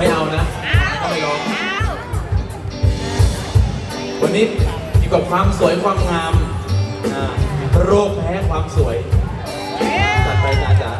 ไม่เอานะไม่ร้องวันนี้อยู่กับความสวยความงามโรคแพ้ความสวยตัดไปนะจ๊ะ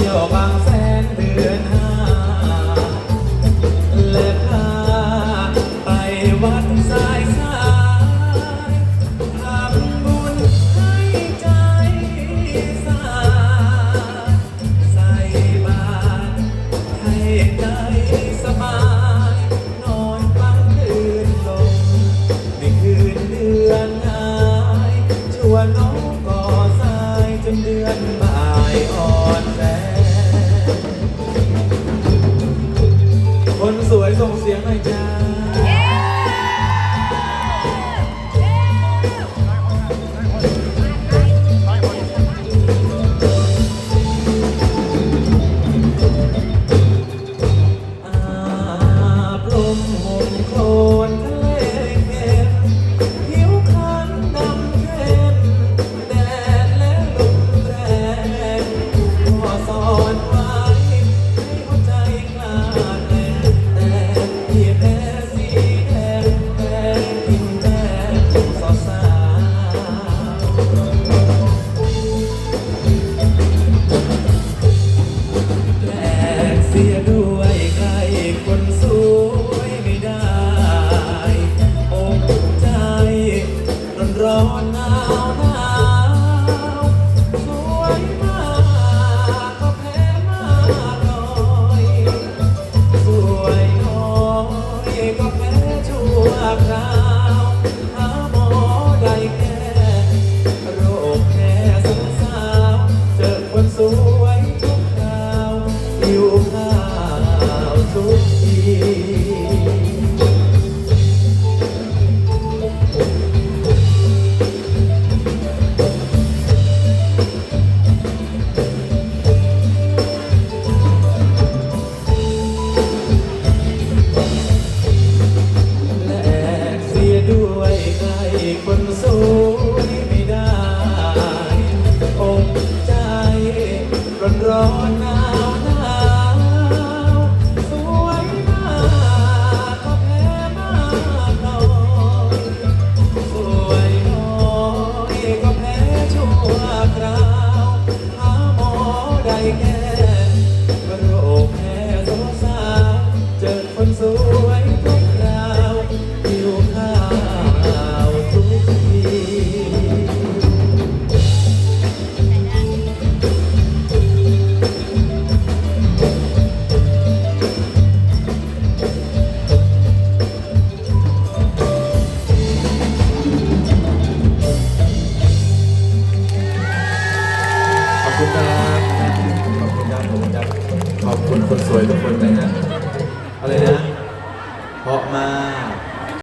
要帮 now. และแอบเสียด้วยใครคนสูง ขอบคุณครับขอครับขอบคุณคนสวยทุกคนนะฮะอะไรนะเพาะมาก